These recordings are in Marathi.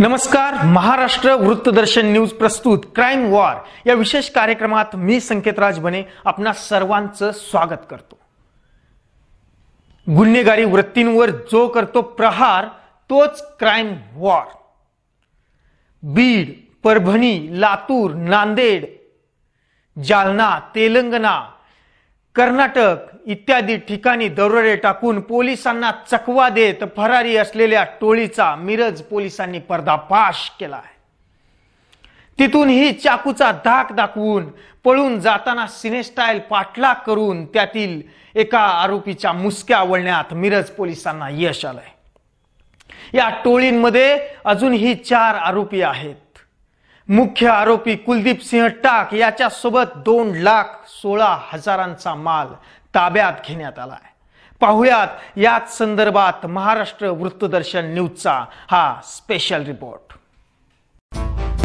नमस्कार महाराष्ट्र वृत्तदर्शन न्यूज प्रस्तुत क्राईम वॉर या विशेष कार्यक्रमात मी संकेतराज बने आपणा सर्वांचं स्वागत करतो. गुन्हेगारी वृत्तींवर जो करतो प्रहार तोच क्राईम वॉर बीड परभणी लातूर नांदेड जालना तेलंगणा कर्नाटक इत्यादी ठिकाणी दरोडे टाकून पोलिसांना चकवा देत फरारी असलेल्या टोळीचा मिरज पोलिसांनी पर्दाफाश केला आहे. तिथूनही चाकूचा धाक दाखवून पळून जाताना सिनेस्टाईल पाठलाग करून त्यातील एका आरोपीच्या मुसक्या वळण्यात मिरज पोलिसांना यश आलंय. या टोळींमध्ये अजूनही चार आरोपी आहेत. मुख्य आरोपी कुलदीप सिंह टाक याच्यासोबत दोन लाख सोळा हजारांचा माल ताब्यात घेण्यात आला आहे पाहुयात याच संदर्भात महाराष्ट्र वृत्तदर्शन न्यूजचा हा स्पेशल रिपोर्ट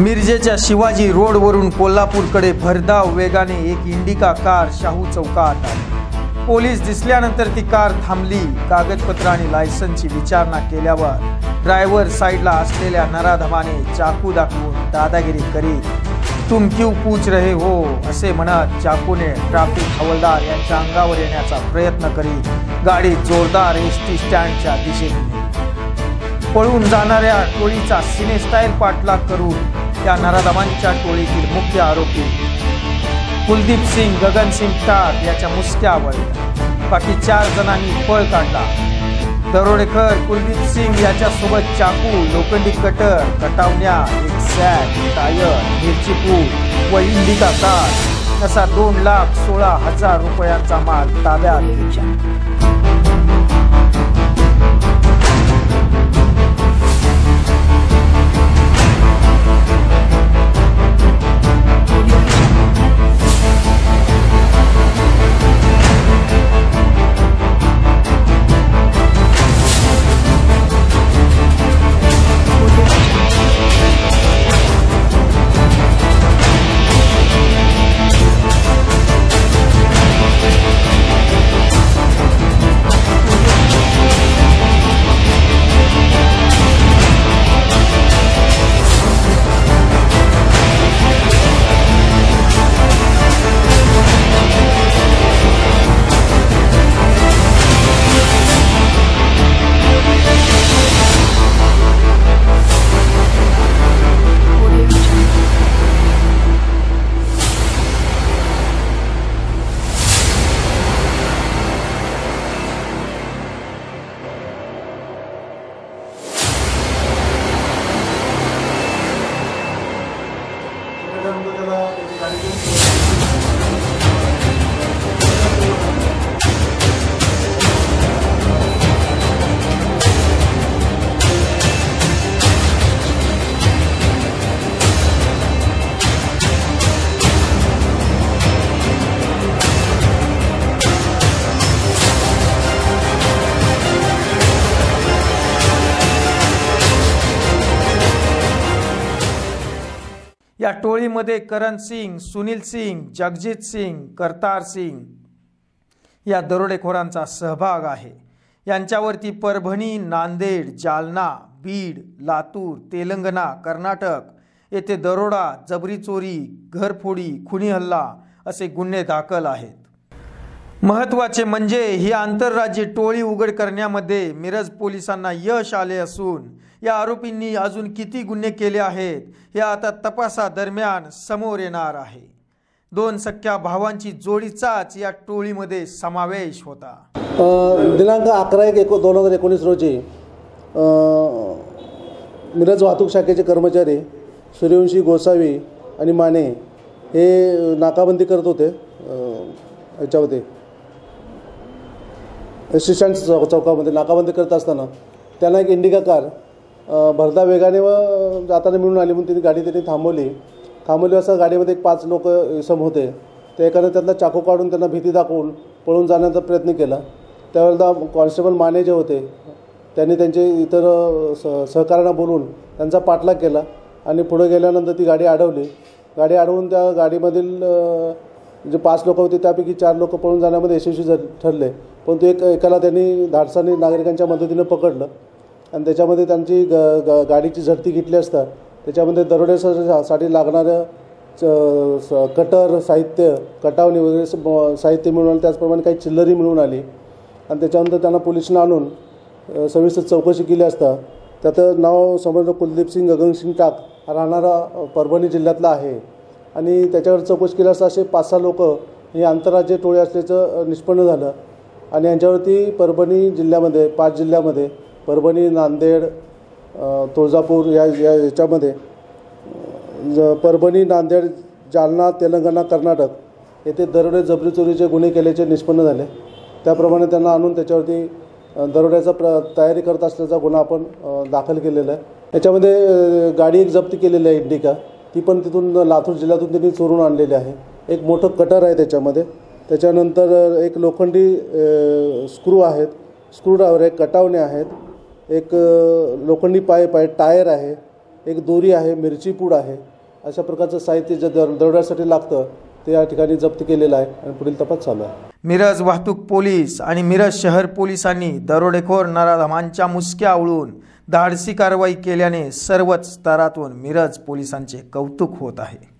मिरजेच्या शिवाजी रोडवरून कोल्हापूरकडे भरधाव वेगाने एक इंडिका कार शाहू चौकात आली. पोलीस दिसल्यानंतर ती कार थांबली. कागदपत्र आणि लायसनची विचारणा केल्यावर ड्रायव्हर साईडला असलेल्या नराधमाने चाकू दाखवून दादागिरी करीत तुम क्यू पूछ रहे हो? असे म्हणत चाकूने ट्रॅफिक हवलदार यांच्या अंगावर येण्याचा प्रयत्न करीत गाडी जोरदार एस टी स्टँडच्या दिशेने पळून जाणाऱ्या टोळीचा सिनेस्टाईल पाठलाग करून त्या नराधमांच्या टोळीतील मुख्य आरोपी कुलदीप सिंग गगनसिंग टाक याच्या मुसक्या आवडल्या बाकी चार जणांनी पळ काढला. दरोडेकर कुलदीप सिंग याच्यासोबत चाकू लोखंडी कटर कटावण्या एक सॅक टायर मिरचीपू व इंडिका कार असा दोन लाख सोळा हजार रुपयांचा माल ताब्यात घेतला या टोळीमध्ये करण सिंग सुनील सिंग जगजित सिंग करतार सिंग या दरोडेखोरांचा सहभाग आहे. यांच्यावरती परभणी नांदेड जालना बीड लातूर तेलंगणा कर्नाटक येथे दरोडा जबरी चोरी घरफोडी खुनी हल्ला असे गुन्हे दाखल आहेत. महत्त्वाचे म्हणजे ही आंतरराज्य टोळी उघड करण्यामध्ये मिरज पोलिसांना यश आले असून या आरोपींनी अजून किती गुन्हे केले आहेत हे आता तपासादरम्यान समोर येणार आहे. दोन सख्या भावांची जोडीचाच या टोळीमध्ये समावेश होता. दिनांक अकरा एक एको दोन हजार एकोणीस रोजी मिरज वाहतूक शाखेचे कर्मचारी सूर्यवंशी गोसावी आणि माने हे नाकाबंदी करत होते अ, याच्यामध्ये. चौकामध्ये नाकाबंदी करत असताना त्यांना एक इंडिका कार भरदा वेगाने व जाताना मिळून आली म्हणून तिने गाडी त्यांनी थांबवली. थांबवली असं गाडीमध्ये एक पाच लोक इसम होते. ते एकाने त्यांना चाकू काढून त्यांना भीती दाखवून पळून जाण्याचा प्रयत्न केला. त्यावेळेला कॉन्स्टेबल माने जे होते त्यांनी त्यांचे इतर स सहकाऱ्यांना बोलून त्यांचा पाठलाग केला आणि पुढे गेल्यानंतर ती गाडी अडवली. गाडी अडवून त्या गाडीमधील जे पाच लोक होते त्यापैकी चार लोक पळून जाण्यामध्ये यशस्वी ठरले. ठरले परंतु एक एकाला त्यांनी धाडसाने नागरिकांच्या मदतीनं पकडलं. आणि त्याच्यामध्ये त्यांची ग ग गाडीची झडती घेतली असता त्याच्यामध्ये दरोड्यासाठी लागणारं च- स- कटर साहित्य कटावणी वगैरे साहित्य मिळून आलं त्याचप्रमाणे काही चिल्लरी मिळून आली. आणि त्याच्यानंतर त्यांना पोलिसनं आणून सविस्तर चौकशी केली असता. त्याचं नाव समजलं कुलदीप सिंग गगनसिंग टाक हा राहणारा परभणी जिल्ह्यातला आहे. आणि त्याच्यावर चौकशी केली असता असे पाच सहा लोक हे आंतरराज्य टोळे असल्याचं निष्पन्न झालं. आणि यांच्यावरती परभणी जिल्ह्यामध्ये पाच जिल्ह्यामध्ये परभणी नांदेड तुळजापूर या या याच्यामध्ये ज- परभणी नांदेड जालना तेलंगणा कर्नाटक येथे दरोडे जबरी चोरीचे गुन्हे केल्याचे निष्पन्न झाले. त्याप्रमाणे त्यांना आणून त्याच्यावरती दरोड्याचा प्र तयारी करत असल्याचा गुन्हा आपण दाखल केलेला आहे. याच्यामध्ये गाडी एक जप्त केलेली आहे इंडिका. ती पण तिथून लातूर जिल्ह्यातून त्यांनी चोरून आणलेली आहे. एक मोठं कटर आहे त्याच्यामध्ये. त्याच्यानंतर एक लोखंडी स्क्रू आहेत. स्क्रूड्रायव्हर आहे कटावणे आहेत. एक लोखंडी पाईप आहे टायर आहे एक दोरी आहे मिरची पूड आहे अशा प्रकारचं साहित्य जे दर दरोड्यासाठी लागतं ते या ठिकाणी जप्त केलेलं आहे आणि पुढील तपास चालू आहे. मिरज वाहतूक पोलीस आणि मिरज शहर पोलिसांनी दरोडेखोर नराधमांच्या मुसक्या आवळून धाडसी कारवाई केल्याने सर्वच स्तरातून मिरज पोलिसांचे कौतुक होत आहे.